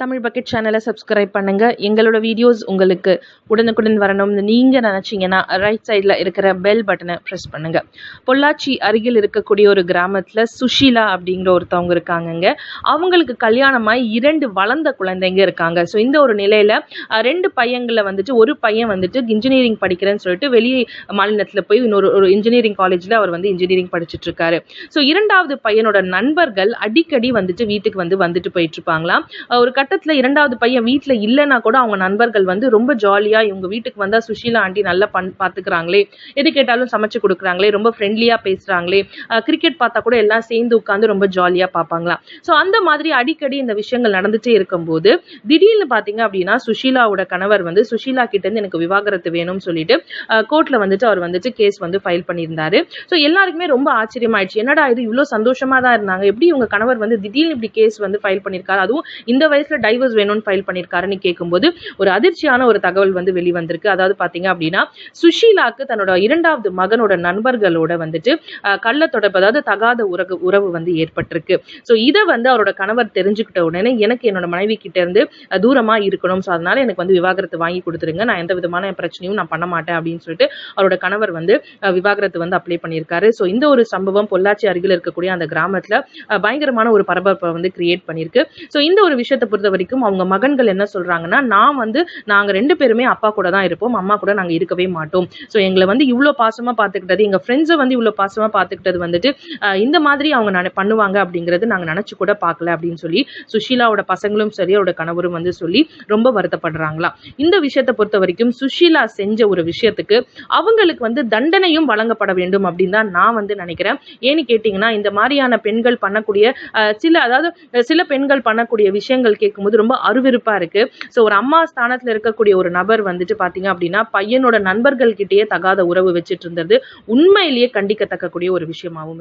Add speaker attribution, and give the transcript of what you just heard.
Speaker 1: Tamil bucket சேனலை subscribe பண்ணுங்கள் எங்களோட வீடியோஸ் உங்களுக்கு உடனுக்குடன் வரணும்னு நீங்கள் நினச்சிங்கன்னா ரைட் சைடில் இருக்கிற பெல் பட்டனை ப்ரெஸ் பண்ணுங்கள் பொள்ளாச்சி அருகில் இருக்கக்கூடிய ஒரு கிராமத்தில் சுஷீலா அப்படிங்கிற ஒருத்தவங்க இருக்காங்கங்க. அவங்களுக்கு கல்யாணமாய் இரண்டு வளர்ந்த குழந்தைங்க இருக்காங்க. ஸோ இந்த ஒரு நிலையில் ரெண்டு பையங்களை வந்துட்டு ஒரு பையன் வந்துட்டு இன்ஜினியரிங் படிக்கிறேன்னு சொல்லிட்டு வெளியே மாநிலத்தில் போய் இன்னொரு ஒரு இன்ஜினியரிங் காலேஜில் அவர் வந்து இன்ஜினியரிங் படிச்சுட்டு இருக்காரு ஸோ இரண்டாவது பையனோட நண்பர்கள் அடிக்கடி வந்துட்டு வீட்டுக்கு வந்து வந்துட்டு போயிட்டு இருப்பாங்களாம் ஒரு கட்டத்தில் இரண்டாவது பையன் வீட்டில் இல்லைன்னா கூட அவங்க நண்பர்கள் வந்து ரொம்ப ஜாலியாக இவங்க வீட்டுக்கு வந்தால் சுஷீலா ஆண்டி நல்லா பண் பார்த்துக்கிறாங்களே எது கேட்டாலும் சமைச்சு கொடுக்குறாங்களே. ரொம்ப ஃப்ரெண்ட்லியாக பேசுகிறாங்களே கிரிக்கெட் பார்த்தா கூட எல்லாம் சேர்ந்து உட்காந்து ரொம்ப ஜாலியாக பார்ப்பாங்களாம். ஸோ அந்த மாதிரி அடிக்கடி இந்த விஷயங்கள் நடந்துகிட்டே இருக்கும்போது திடீர்னு பார்த்தீங்க அப்படின்னா சுஷீலாவோட கணவர் வந்து சுஷீலா கிட்டேருந்து எனக்கு விவாகரத்து வேணும்னு சொல்லிட்டு கோர்ட்டில் வந்துட்டு அவர் வந்துட்டு கேஸ் வந்து ஃபைல் பண்ணியிருந்தாரு. ஸோ எல்லாருக்குமே ரொம்ப ஆச்சரியமாயிடுச்சு. என்னடா இது இவ்வளோ சந்தோஷமாக தான் இருந்தாங்க. எப்படி உங்கள் கணவர் வந்து திடீர்னு இப்படி கேஸ் வந்து ஃபைல் பண்ணியிருக்காரு? அதுவும் இந்த வயசில் டைவர்ஸ் வேணும்னு ஃபைல் பண்ணியிருக்காருன்னு கேட்கும்போது ஒரு அதிர்ச்சியான ஒரு தகவல் வந்து வெளிவந்திருக்கு. அதாவது பார்த்தீங்க அப்படின்னா சுஷீலாக்கு தன்னோட இரண்டாவது மகனோட நண்பர்களோட வந்துட்டு கள்ள தொடர்பு அதாவது தகாத உறவு உறவு வந்து ஏற்பட்டிருக்கு. ஸோ இதை வந்து அவரோட கணவர் தெரிஞ்சுக்கிட்ட உடனே எனக்கு என்னோட மனைவி கிட்ட இருந்து தூரமாக இருக்கணும். ஸோ அதனால எனக்கு வந்து விவாகரத்து வாங்கி கொடுத்துருங்க. நான் எந்த விதமான பிரச்சனையும் நான் பண்ண மாட்டேன் அப்படின்னு சொல்லிட்டு அவரோட கணவர் வந்து விவாகரத்து வந்து அப்ளை பண்ணியிருக்காரு. ஸோ இந்த ஒரு சம்பவம் பொள்ளாச்சி அருகில் இருக்கக்கூடிய அந்த கிராமத்தில் பயங்கரமான ஒரு பரபரப்பை வந்து கிரியேட் பண்ணியிருக்கு. ஸோ இந்த ஒரு விஷயத்தை பொறுத்த பொறுத்த வரைக்கும் அவங்க மகன்கள் என்ன சொல்றாங்கன்னா நான் வந்து நாங்கள் ரெண்டு பேருமே அப்பா கூட தான் இருப்போம் அம்மா கூட நாங்கள் இருக்கவே மாட்டோம். ஸோ எங்களை வந்து இவ்வளோ பாசமாக பார்த்துக்கிட்டது எங்கள் ஃப்ரெண்ட்ஸை வந்து இவ்வளோ பாசமாக பார்த்துக்கிட்டது வந்துட்டு இந்த மாதிரி அவங்க நட பண்ணுவாங்க அப்படிங்கிறது நாங்கள் நினச்சி கூட பார்க்கல அப்படின்னு சொல்லி சுஷீலாவோட பசங்களும் சரி அவரோட கணவரும் வந்து சொல்லி ரொம்ப வருத்தப்படுறாங்களாம் இந்த விஷயத்தை பொறுத்த வரைக்கும் சுஷீலா செஞ்ச ஒரு விஷயத்துக்கு அவங்களுக்கு வந்து தண்டனையும் வழங்கப்பட வேண்டும் அப்படின்னு தான் நான் வந்து நினைக்கிறேன். ஏன்னு கேட்டிங்கன்னா இந்த மாதிரியான பெண்கள் பண்ணக்கூடிய சில அதாவது சில பெண்கள் பண்ணக்கூடிய விஷயங்கள் கேட்கும்போது ரொம்ப அருவிருப்பாக இருக்குது ஸோ ஒரு அம்மா ஸ்தானத்தில் இருக்கக்கூடிய ஒரு நபர் வந்துட்டு பார்த்தீங்க அப்படின்னா பையனோட நண்பர்கள் கிட்டேயே தகாத உறவு வச்சுட்டு இருந்தது உண்மையிலேயே கண்டிக்கத்தக்கக்கூடிய ஒரு விஷயமாகவும்